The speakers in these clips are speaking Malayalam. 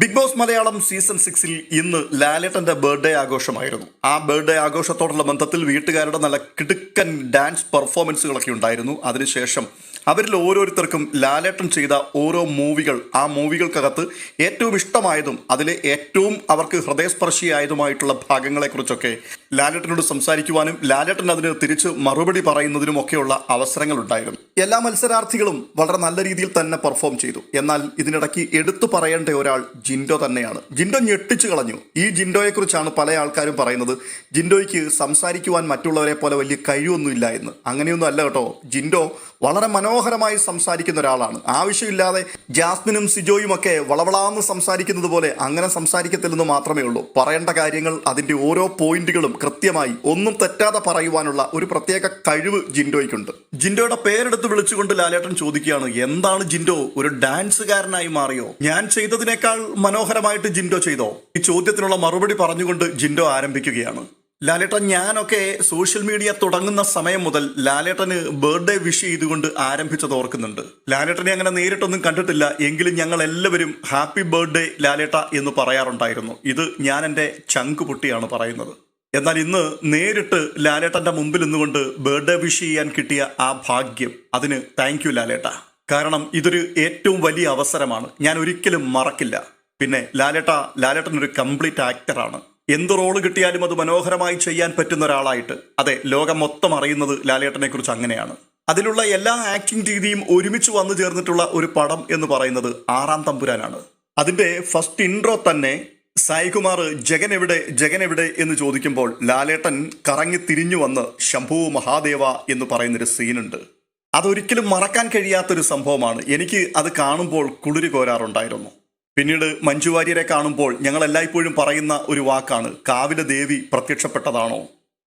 ബിഗ് ബോസ് മലയാളം സീസൺ സിക്സിൽ ഇന്ന് ലാലേട്ടന്റെ ബർത്ത്ഡേ ആഘോഷമായിരുന്നു. ആ ബർത്ത്ഡേ ആഘോഷത്തോടുള്ള ബന്ധത്തിൽ വീട്ടുകാരുടെ നല്ല കിടുക്കൻ ഡാൻസ് പെർഫോമൻസുകളൊക്കെ ഉണ്ടായിരുന്നു. അതിനുശേഷം അവരിൽ ഓരോരുത്തർക്കും ലാലേട്ടൻ ചെയ്ത ഓരോ മൂവികൾ ആ മൂവികൾക്കകത്ത് ഏറ്റവും ഇഷ്ടമായതും അതിലെ ഏറ്റവും അവർക്ക് ഹൃദയസ്പർശിയായതുമായിട്ടുള്ള ഭാഗങ്ങളെക്കുറിച്ചൊക്കെ ലാലേട്ടനോട് സംസാരിക്കുവാനും ലാലേട്ടൻ അതിന് തിരിച്ച് മറുപടി പറയുന്നതിനും ഒക്കെയുള്ള അവസരങ്ങളുണ്ടായിരുന്നു. എല്ലാ മത്സരാർത്ഥികളും വളരെ നല്ല രീതിയിൽ തന്നെ പെർഫോം ചെയ്തു. എന്നാൽ ഇതിനിടയ്ക്ക് എടുത്തു പറയേണ്ട ഒരാൾ ജിൻഡോ തന്നെയാണ്. ജിൻഡോ ഞെട്ടിച്ചു കളഞ്ഞു. ഈ ജിൻഡോയെക്കുറിച്ചാണ് പല ആൾക്കാരും പറയുന്നത്. ജിൻഡോയ്ക്ക് സംസാരിക്കുവാൻ മറ്റുള്ളവരെ പോലെ വലിയ കഴിവൊന്നുമില്ല എന്ന്. അങ്ങനെയൊന്നും അല്ല കേട്ടോ. ജിൻഡോ വളരെ മനോഹരമായി സംസാരിക്കുന്ന ഒരാളാണ്. ആവശ്യമില്ലാതെ ജാസ്മിനും സിജോയും ഒക്കെ വളവളാന്ന് സംസാരിക്കുന്നത് പോലെ അങ്ങനെ സംസാരിക്കത്തില്ലെന്ന് മാത്രമേ ഉള്ളൂ. പറയേണ്ട കാര്യങ്ങൾ അതിന്റെ ഓരോ പോയിന്റുകളും കൃത്യമായി ഒന്നും തെറ്റാതെ പറയുവാനുള്ള ഒരു പ്രത്യേക കഴിവ് ജിൻഡോയ്ക്കുണ്ട്. ജിൻഡോയുടെ പേരെടുത്ത് വിളിച്ചുകൊണ്ട് ലാലേട്ടൻ ചോദിക്കുകയാണ് എന്താണ് ജിൻഡോ ഒരു ഡാൻസുകാരനായി മാറിയോ? ഞാൻ ചെയ്തതിനേക്കാൾ മനോഹരമായിട്ട് ജിൻഡോ ചെയ്തോ? ഈ ചോദ്യത്തിനുള്ള മറുപടി പറഞ്ഞുകൊണ്ട് ജിൻഡോ ആരംഭിക്കുകയാണ്. ലാലേട്ടൻ ഞാനൊക്കെ സോഷ്യൽ മീഡിയ തുടങ്ങുന്ന സമയം മുതൽ ലാലേട്ടന് ബർത്ത്ഡേ വിഷ് ചെയ്തുകൊണ്ട് ആരംഭിച്ചത് ഓർക്കുന്നുണ്ട്. ലാലേട്ടനെ അങ്ങനെ നേരിട്ടൊന്നും കണ്ടിട്ടില്ല എങ്കിലും ഞങ്ങൾ എല്ലാവരും ഹാപ്പി ബർത്ത്ഡേ ലാലേട്ട എന്ന് പറയാറുണ്ടായിരുന്നു. ഇത് ഞാൻ എന്റെ ചങ്ക് പൊട്ടിയാണ് പറയുന്നത്. എന്നാൽ ഇന്ന് നേരിട്ട് ലാലേട്ടന്റെ മുമ്പിൽ നിന്നുകൊണ്ട് ബർത്ത്ഡേ വിഷ് ചെയ്യാൻ കിട്ടിയ ആ ഭാഗ്യം. അതിന് താങ്ക് യു ലാലേട്ട. കാരണം ഇതൊരു ഏറ്റവും വലിയ അവസരമാണ്. ഞാൻ ഒരിക്കലും മറക്കില്ല. പിന്നെ ലാലേട്ട ലാലേട്ടൻ ഒരു കംപ്ലീറ്റ് ആക്ടറാണ് എന്ത് റോൾ കിട്ടിയാലും അത് മനോഹരമായി ചെയ്യാൻ പറ്റുന്ന ഒരാളായിട്ട്. അതെ ലോകം മൊത്തം അറിയുന്നത് ലാലേട്ടനെ കുറിച്ച് അങ്ങനെയാണ്. അതിലുള്ള എല്ലാ ആക്ടിംഗ് രീതിയും ഒരുമിച്ച് വന്നു ചേർന്നിട്ടുള്ള ഒരു പടം എന്ന് പറയുന്നത് ആറാം തമ്പുരാനാണ്. അതിന്റെ ഫസ്റ്റ് ഇൻട്രോ തന്നെ സായികുമാർ ജഗൻ എവിടെ ജഗൻ എവിടെ? എന്ന് ചോദിക്കുമ്പോൾ ലാലേട്ടൻ കറങ്ങി തിരിഞ്ഞു വന്ന് ശംഭു മഹാദേവ എന്ന് പറയുന്നൊരു സീനുണ്ട്. അതൊരിക്കലും മറക്കാൻ കഴിയാത്തൊരു സംഭവമാണ്. എനിക്ക് അത് കാണുമ്പോൾ കുളിരി കോരാറുണ്ടായിരുന്നു. പിന്നീട് മഞ്ജു വാര്യരെ കാണുമ്പോൾ ഞങ്ങൾ എല്ലായ്പ്പോഴും പറയുന്ന ഒരു വാക്കാണ് കാവിലെ ദേവി പ്രത്യക്ഷപ്പെട്ടതാണോ?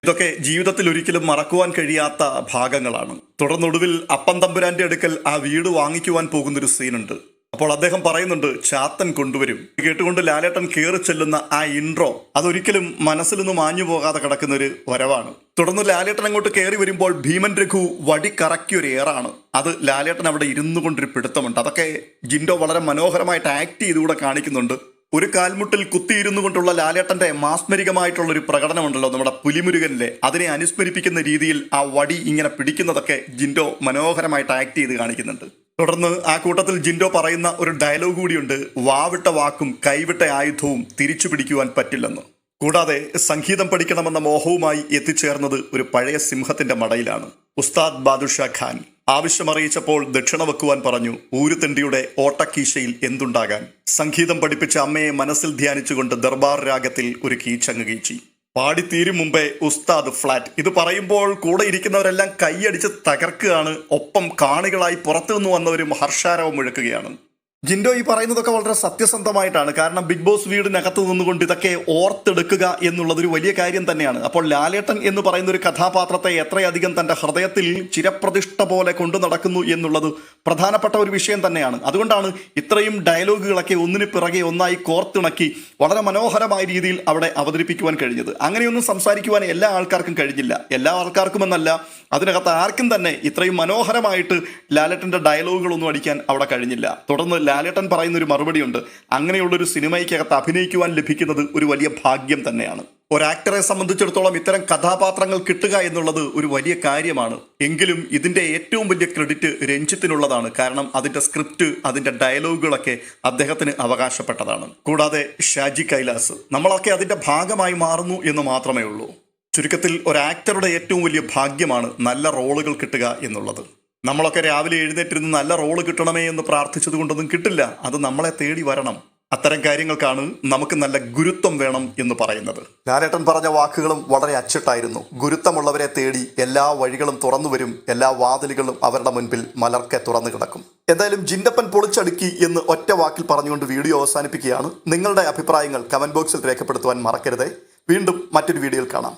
ഇതൊക്കെ ജീവിതത്തിൽ ഒരിക്കലും മറക്കുവാൻ കഴിയാത്ത ഭാഗങ്ങളാണ്. തുടർന്നൊടുവിൽ അപ്പം തമ്പുരാന്റെ അടുക്കൽ ആ വീട് വാങ്ങിക്കുവാൻ പോകുന്നൊരു സീനുണ്ട്. അപ്പോൾ അദ്ദേഹം പറയുന്നുണ്ട് ചാത്തൻ കൊണ്ടുവരും. കേട്ടുകൊണ്ട് ലാലേട്ടൻ കയറി ചെല്ലുന്ന ആ ഇൻട്രോ അതൊരിക്കലും മനസ്സിൽ നിന്ന് മാഞ്ഞു പോകാതെ കിടക്കുന്ന ഒരു വരവാണ്. തുടർന്ന് ലാലേട്ടൻ അങ്ങോട്ട് കയറി വരുമ്പോൾ ഭീമൻ രഘു വടി കറക്കിയ ഒരു ഏറാണ്. അത് ലാലേട്ടൻ അവിടെ ഇരുന്നു കൊണ്ടൊരു പിടുത്തമുണ്ട്. അതൊക്കെ ജിൻഡോ വളരെ മനോഹരമായിട്ട് ആക്ട് ചെയ്തുകൂടെ കാണിക്കുന്നുണ്ട്. ഒരു കാൽമുട്ടിൽ കുത്തിയിരുന്നു കൊണ്ടുള്ള ലാലേട്ടന്റെ മാസ്മരികമായിട്ടുള്ള ഒരു പ്രകടനമുണ്ടല്ലോ നമ്മുടെ പുലിമുരുകനിലെ. അതിനെ അനുസ്മരിപ്പിക്കുന്ന രീതിയിൽ ആ വടി ഇങ്ങനെ പിടിക്കുന്നതൊക്കെ ജിൻഡോ മനോഹരമായിട്ട് ആക്ട് ചെയ്ത് കാണിക്കുന്നുണ്ട്. തുടർന്ന് ആ കൂട്ടത്തിൽ ജിൻഡോ പറയുന്ന ഒരു ഡയലോഗ് കൂടിയുണ്ട് വാവിട്ട വാക്കും കൈവിട്ട ആയുധവും തിരിച്ചു പിടിക്കുവാൻ പറ്റില്ലെന്ന്. കൂടാതെ സംഗീതം പഠിക്കണമെന്ന മോഹവുമായി എത്തിച്ചേർന്നത് ഒരു പഴയ സിംഹത്തിന്റെ മടയിലാണ്. ഉസ്താദ് ബാദുഷാ ഖാൻ ആവശ്യമറിയിച്ചപ്പോൾ ദക്ഷിണ വെക്കുവാൻ പറഞ്ഞു ഊരുത്തണ്ടിയുടെ ഓട്ടക്കീശയിൽ എന്തുണ്ടാകാൻ? സംഗീതം പഠിപ്പിച്ച അമ്മയെ മനസ്സിൽ ധ്യാനിച്ചുകൊണ്ട് ദർബാർ രാഗത്തിൽ ഒരു കീച്ചങ്ങ് കീച്ചി. പാടിത്തീരും മുമ്പേ ഉസ്താദ് ഫ്ലാറ്റ്. ഇത് പറയുമ്പോൾ കൂടെ ഇരിക്കുന്നവരെല്ലാം കൈയടിച്ച് തകർക്കുകയാണ്. ഒപ്പം കാണികളായി പുറത്തു നിന്ന് വന്നവരും ഹർഷാരവം മുഴക്കുകയാണ് ജിൻഡോ ഈ പറയുന്നതൊക്കെ വളരെ സത്യസന്ധമായിട്ടാണ്. കാരണം ബിഗ് ബോസ് വീടിനകത്ത് നിന്നുകൊണ്ട് ഇതൊക്കെ ഓർത്തെടുക്കുക എന്നുള്ളതൊരു വലിയ കാര്യം തന്നെയാണ്. അപ്പോൾ ലാലേട്ടൻ എന്ന് പറയുന്ന ഒരു കഥാപാത്രത്തെ എത്രയധികം തന്റെ ഹൃദയത്തിൽ ചിരപ്രതിഷ്ഠ പോലെ കൊണ്ടു നടക്കുന്നു എന്നുള്ളത് പ്രധാനപ്പെട്ട ഒരു വിഷയം തന്നെയാണ്. അതുകൊണ്ടാണ് ഇത്രയും ഡയലോഗുകളൊക്കെ ഒന്നിന് പിറകെ ഒന്നായി കോർത്തിണക്കി വളരെ മനോഹരമായ രീതിയിൽ അവിടെ അവതരിപ്പിക്കുവാൻ കഴിഞ്ഞത്. അങ്ങനെയൊന്നും സംസാരിക്കുവാൻ എല്ലാ ആൾക്കാർക്കും കഴിഞ്ഞില്ല. എല്ലാ ആൾക്കാർക്കും എന്നല്ല അതിനകത്ത് ആർക്കും തന്നെ ഇത്രയും മനോഹരമായിട്ട് ലാലേട്ടന്റെ ഡയലോഗുകളൊന്നും അടിക്കാൻ അവിടെ കഴിഞ്ഞില്ല. തുടർന്ന് ലാലേട്ടൻ പറയുന്ന ഒരു മറുപടിയുണ്ട്. അങ്ങനെയുള്ളൊരു സിനിമയ്ക്കകത്ത് അഭിനയിക്കുവാൻ ലഭിക്കുന്നത് ഒരു വലിയ ഭാഗ്യം തന്നെയാണ്. ഒരാക്ടറെ സംബന്ധിച്ചിടത്തോളം ഇത്തരം കഥാപാത്രങ്ങൾ കിട്ടുക എന്നുള്ളത് ഒരു വലിയ കാര്യമാണ്. എങ്കിലും ഇതിന്റെ ഏറ്റവും വലിയ ക്രെഡിറ്റ് രഞ്ജിത്തിനുള്ളതാണ്. കാരണം അതിന്റെ സ്ക്രിപ്റ്റ് അതിന്റെ ഡയലോഗുകളൊക്കെ അദ്ദേഹത്തിന് അവകാശപ്പെട്ടതാണ്. കൂടാതെ ഷാജി കൈലാസ് നമ്മളൊക്കെ അതിന്റെ ഭാഗമായി മാറുന്നു എന്ന് മാത്രമേ ഉള്ളൂ. ചുരുക്കത്തിൽ ഒരു ആക്ടറുടെ ഏറ്റവും വലിയ ഭാഗ്യമാണ് നല്ല റോളുകൾ കിട്ടുക എന്നുള്ളത്. നമ്മളൊക്കെ രാവിലെ എഴുന്നേറ്റിരുന്ന് നല്ല റോൾ കിട്ടണമേ എന്ന് പ്രാർത്ഥിച്ചത് കൊണ്ടൊന്നും കിട്ടില്ല. അത് നമ്മളെ തേടി വരണം. അത്തരം കാര്യങ്ങൾക്കാണ് നമുക്ക് നല്ല ഗുരുത്വം വേണം എന്ന് പറയുന്നത്. ലാലേട്ടൻ പറഞ്ഞ വാക്കുകളും വളരെ അച്ചിട്ടായിരുന്നു. ഗുരുത്വമുള്ളവരെ തേടി എല്ലാ വഴികളും തുറന്നു വരും എല്ലാ വാതിലുകളും അവരുടെ മുൻപിൽ മലർക്കെ തുറന്നു കിടക്കും. എന്തായാലും ജിൻഡപ്പൻ പൊളിച്ചടുക്കി എന്ന് ഒറ്റ വാക്കിൽ പറഞ്ഞുകൊണ്ട് വീഡിയോ അവസാനിപ്പിക്കുകയാണ്. നിങ്ങളുടെ അഭിപ്രായങ്ങൾ കമന്റ് ബോക്സിൽ രേഖപ്പെടുത്തുവാൻ മറക്കരുതേ. വീണ്ടും മറ്റൊരു വീഡിയോയിൽ കാണാം.